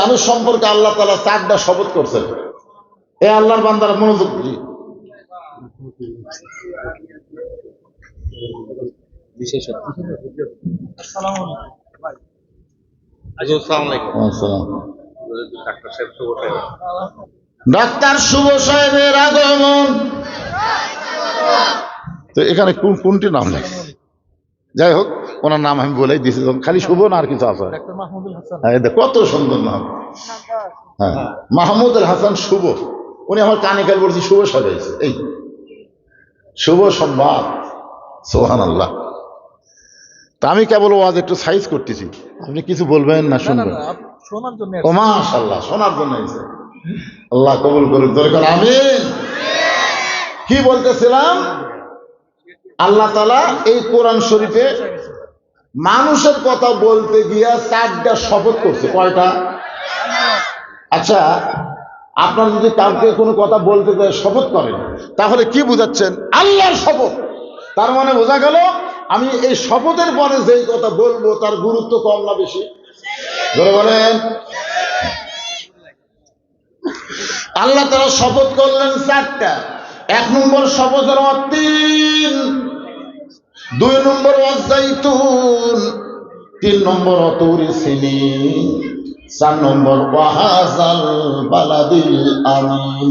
মানুষ সম্পর্কে আল্লাহ তালা চারটা শপথ করছেন। এ আল্লাহর বান্দার মনোযোগ দিই। ডাক্তার শুভ সাহেবের আগমন। তো এখানে কোন কোনটি নাম নেই যাই হোক ওনার নাম আমি বলেই দিয়েছি খালি শুভ না আর কিছু আছে? হ্যাঁ, কত সুন্দর নাম। হ্যাঁ মাহমুদুল হাসান শুভ। উনি আমার কানে কাল বলছি শুভ সাজাইছে। এই শুভ সংবাদ সোহান আল্লাহ তা আমি কেবল ওয়াজ একটু সাইজ করতেছি। আপনি কিছু বলবেন না শুনবেন? শোনার জন্য ও মাশাল্লাহ শোনার জন্য আল্লাহ কবুল করুক দরকার আমি কি বলতেছিলাম? আল্লাহ তালা এই কোরআন শরীফে মানুষের কথা বলতে গিয়া চারটা শপথ করছে। কয়টা? আচ্ছা আপনার যদি কাউকে কোনো কথা বলতে দেয় শপথ করেন, তাহলে কি বুঝাচ্ছেন? আল্লাহর শপথ। তার মানে বোঝা গেল, আমি এই শপথের পরে যেই কথা বলব, তার গুরুত্ব কম না বেশি? ধরে বলেন। আল্লাহ তারা শপথ করলেন চারটা। এক নম্বর শপথের অতীন দুই নম্বর অজাইতুন তিন নম্বর অতুরি সিনি, চার নম্বর ওয়াহাজাল বালাদিল আমিন।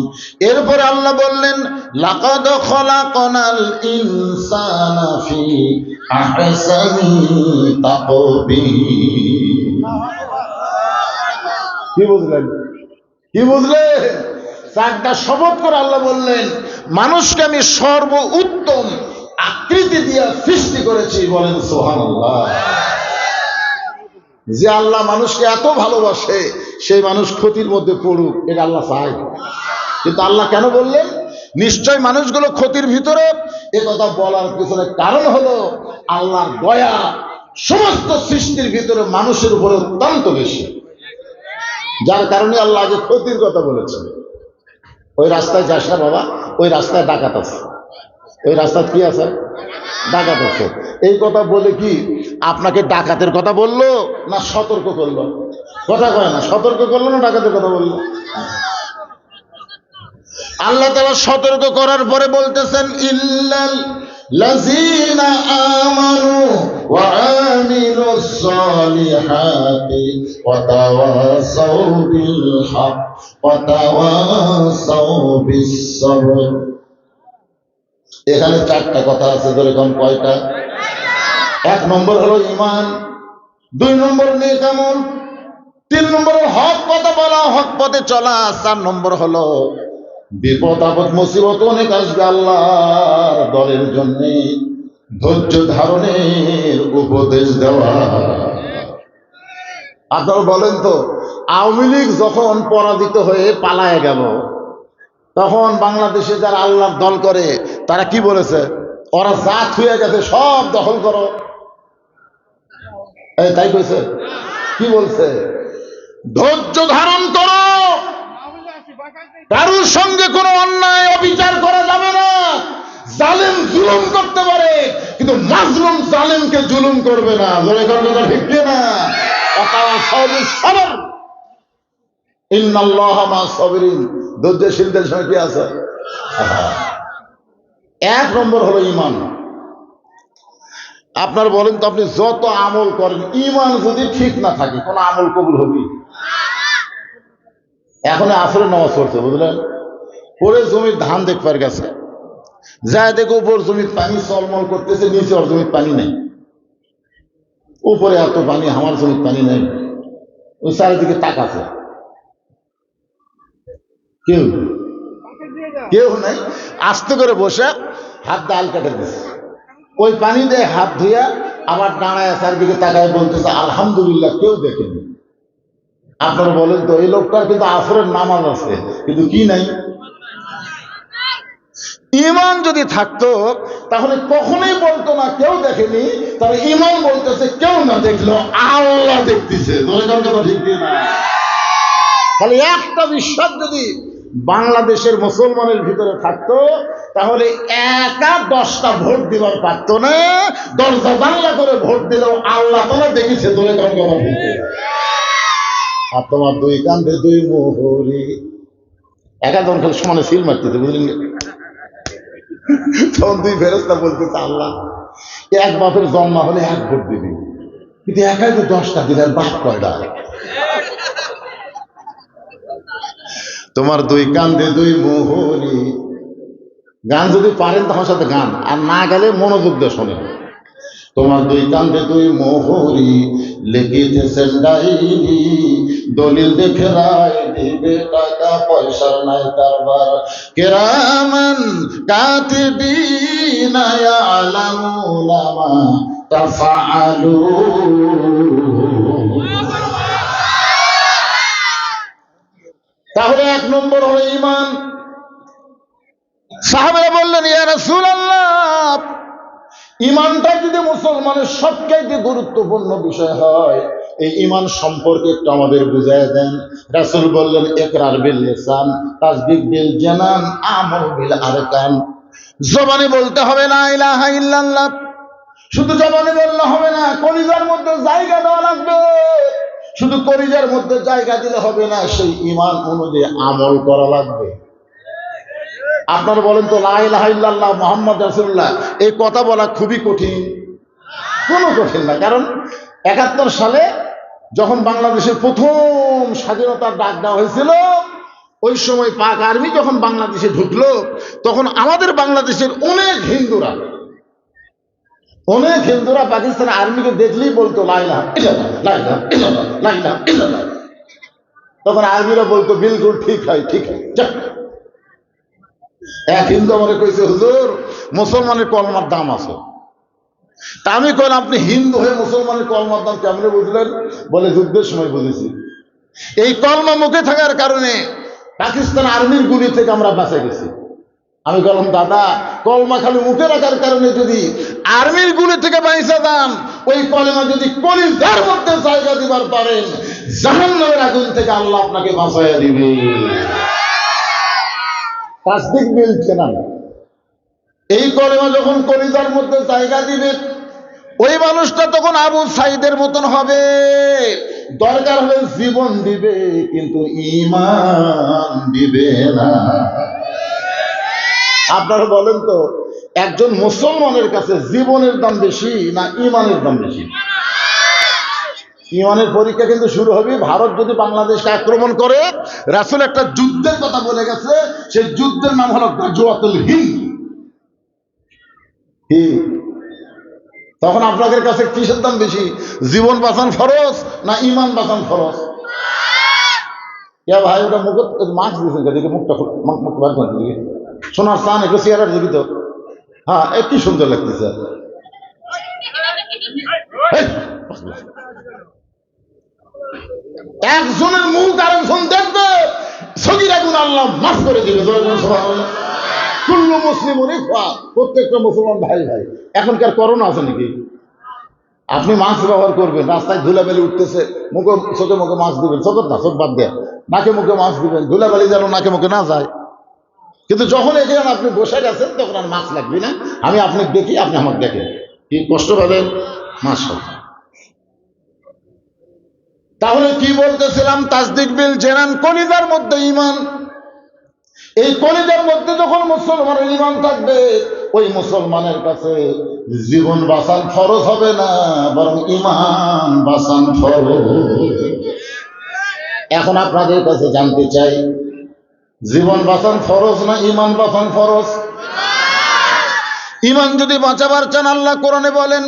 এরপরে আল্লাহ বললেন, লাকাদ খলাকনাল ইনসানা ফি আহসানি তাকবীর কি বুঝলেন? কি বুঝলেন? চারটা শপথ করে আল্লাহ বললেন, মানুষকে আমি সর্ব উত্তম আকৃতি দিয়ে সৃষ্টি করেছি। বলেন সোহান যে আল্লাহ মানুষকে এত ভালোবাসে, সেই মানুষ ক্ষতির মধ্যে পড়ুক, এটা আল্লাহ চায়। কিন্তু আল্লাহ কেন বললেন? নিশ্চয় মানুষগুলো ক্ষতির ভিতরে, এ কথা বলার পিছনে কারণ হলো আল্লাহর দয়া সমস্ত সৃষ্টির ভিতরে মানুষের উপরে অত্যন্ত বেশি। যার কারণে আল্লাহ আগে ক্ষতির কথা বলেছেন। ওই রাস্তায় যাস না বাবা, ওই রাস্তায় ডাকাত আছে। ওই রাস্তায় কি আছে? ডাকাত আছে। এই কথা বলে কি আপনাকে ডাকাতের কথা বলল? না সতর্ক করল। কথা কয় না সতর্ক করল না ডাকাতের কথা বলল? আল্লাহ তালা সতর্ক করার পরে বলতেছেন ইল্লাল লাযীনা আমানু ওয়া আমিলুস সালিহাতি ওয়া তাওয়াসাউ বিল হক ওয়া তাওয়াসাউ বিস সবর এখানে চারটা কথা আছে যেরকম কয়টা? এক নম্বর হলো ইমান দুই নম্বর নেক আমল, তিন নম্বর হক কথা বলা হক পথে চলা, চার নম্বর হলো বিপদ, আপদ, মুসিবত অনেক আসবে আল্লাহর দলের জন্য, ধৈর্য ধারণের উপদেশ দেওয়া। আপনারা বলেন তো, আওয়ামী লীগ যখন পরাজিত হয়ে পালায় গেল, তখন বাংলাদেশে যারা আল্লাহর দল করে, তারা কি বলেছে? ওরা যা থুয়ে গেছে, সব দখল করো। তাই কইছে? কি বলছে? ধৈর্য ধারণ করো। কারুর সঙ্গে কোনো অন্যায়, অবিচার করা যাবে না। জালেম জুলুম করতে পারে, কিন্তু মাজলুম জালেমকে জুলুম করবে না। জোরে কথা ঠিক না? সাবর। ইন্নাল্লাহা ধৈর্যশীলদের সঙ্গে কি আছে? এক নম্বর হলো ইমান আপনার বলেন তো আপনি যত আমল করেন ইমান যদি ঠিক না থাকে, কোন আমল কবুল হবে? এখন আসলে নামাজ পড়ছে বুঝলেন? পরে জমির ধান দেখবার গেছে যায় দেখো উপর জমির পানি চলমল করতেছে, নিচে ওর জমির পানি নেই। উপরে এত পানি, আমার জমির পানি নেই। ওই চারিদিকে তাকাছে কেউ? কেউ নাই? আস্তে করে বসে হাত ডাল কেটে দিছে। ওই পানি দিয়ে, হাত ধুইয়া আবার দাঁড়ায় চারিদিকে তাকায় বলতেছে, আলহামদুলিল্লাহ, কেউ দেখেনি। আপনারা বলেন তো, এই লোকটার কিন্তু আসরের নামাজ আছে, কিন্তু কি নাই? ইমান যদি থাকতো, তাহলে কখনোই বলতো না, কেউ দেখেনি। তাহলে ইমান বলতেছে, কেউ না দেখল, আল্লাহ দেখতেছে। তাহলে একটা বিশ্বাস যদি বাংলাদেশের মুসলমানের ভিতরে থাকতো, তাহলে একা দশটা ভোট দিবার পারতো না। দরজা বাংলা করে ভোট দিলেও আল্লাহ তালা দেখেছে দলে। আর তোমার দুই কান্দে দুই মোহরি। একাদন খালি সমানে সিল মারতেছে বুঝলেন তখন দুই ফেরস্তা বলতেছে, আল্লাহ, এক বাপের জন্মা হলে এক ভোট দিবি। কিন্তু একাই তো দশটা দিলে আর বাপ কয়টা? তোমার দুই কান্দে দুই মোহরি গান যদি পারেন তখন সাথে গান, আর না গেলে মনোযোগ দিয়ে শোনেন। তোমার দুই কান্দে দুই মোহরি ডাইরি দলিল দেখে রায় দিবে টাকা পয়সার নাই কারবার। কেরামান কাতিবিনা ইয়ালামুনা মা তাফআলুন নম্বর হলো ইমান সাহাবেরা বললেন, ইয়া রাসূলুল্লাহ ইমানটা যদি মুসলমানের সবচাইতে গুরুত্বপূর্ণ বিষয় হয়, এই ইমান সম্পর্কে একটু আমাদের বুঝাই দেন। রাসূল বললেন, ইকরার বিল লিসান, তাসদিক বিল জানান, আমল বিল আরকান। জবানে বলতে হবে না ইলাহা ইল্লাল্লাহ। শুধু জবানে বললে হবে না, কলিজার মধ্যে জায়গা দেওয়া লাগবে। শুধু কলিজার মধ্যে জায়গা দিলে হবে না, সেই ইমান অনুযায়ী আমল করা লাগবে। আপনারা বলেন তো লাইল্লাহ মোহাম্মদ রাসুল্লাহ এই কথা বলা খুবই কঠিন। কোনো কঠিন না, কারণ একাত্তর সালে যখন বাংলাদেশের প্রথম স্বাধীনতার ডাক দেওয়া হয়েছিল, ওই সময় পাক আর্মি যখন বাংলাদেশে ঢুকলো, তখন আমাদের বাংলাদেশের অনেক হিন্দুরা অনেক হিন্দুরা পাকিস্তান আর্মিকে দেখলেই বলতো লাইলা তখন আর্মিরা বলতো, বিলকুল ঠিক হয় ঠিক এক হিন্দু আমাকে কইছে, হুজুর, মুসলমানের কলমার দাম আছে। তা আমি কইলাম, আপনি হিন্দু হয়ে মুসলমানের কলমার দাম কেমনে বুঝলেন? বলে, যুদ্ধের সময় বুঝেছি। এই কলমা মুখে থাকার কারণে পাকিস্তান আর্মির গুলি থেকে আমরা বাঁচে গেছি। আমি বললাম, দাদা, কলমা খালি মুখে রাখার কারণে যদি আর্মির গুলি থেকে বাইসা যান, ওই কলমা যদি কলিজার মধ্যে জায়গা দিবার পারেন, জাহান্নামের আগুন থেকে আল্লাহ আপনাকে বাঁচাইয়া দিবে। তাসদিক মিলছে না। এই কলেমা যখন কলিজার মধ্যে জায়গা দিবে, ওই মানুষটা তখন আবু সাইদের মতন হবে। দরকার হলে জীবন দিবে, কিন্তু ইমান দিবে না। আপনারা বলেন তো, একজন মুসলমানের কাছে জীবনের দাম বেশি না ইমানের দাম বেশি? ইমানের পরীক্ষা কিন্তু শুরু হবে, ভারত যদি বাংলাদেশকে আক্রমণ করে, রাসুল একটা যুদ্ধের কথা বলে গেছে, সেই যুদ্ধের নাম হলো গাজওয়াতুল হিন্দ। তখন আপনাদের কাছে কিসের দাম বেশি? জীবন বাঁচান ফরজ না ইমান বাঁচান ইয়া ভাই, ওটা মুখ মাস্ক দিয়েছেন মুখটা মুখ বার সোনার স্থান একটু চেয়ারের দিবি তো। হ্যাঁ এ কি সুন্দর লাগতেছে। একজনের মুখ আরেকজন দেখবে সগিরা গুণ আল্লাহ মাফ করে সুবহানাল্লাহ। কুল্লু মুসলিম প্রত্যেকটা মুসলমান ভাই ভাই। এখনকার করোনা আছে নাকি? আপনি মাস্ক ব্যবহার করবেন, রাস্তায় ধুলাবালি উঠতেছে, মুখে, চোখে মুখে মাস্ক দিবেন, চোখ না, চোখ বাদ দেয়া নাকে মুখে মাস্ক দিবেন, ধুলাবালি যেন নাকে মুখে না যায়। কিন্তু যখন এখানে আপনি বসে গেছেন, তখন আর মাছ লাগবে না। আমি আপনাকে দেখি, আপনি আমাকে দেখেন। কি কষ্ট পাবেন? মাছ তাহলে কি বলতেছিলাম? তাসদিক বিল জেনান, কলিজার মধ্যে ইমান এই কলিজার মধ্যে যখন মুসলমানের ইমান থাকবে, ওই মুসলমানের কাছে জীবন বাঁচান ফরজ হবে না, বরং ইমান বাঁচান ফরজ। এখন আপনাদের কাছে জানতে চাই জীবন বাঁচান ফরজ না ইমান বাঁচান ফরজ? ইমান যদি বাঁচাবার চান আল্লাহ কোরআনে বলেন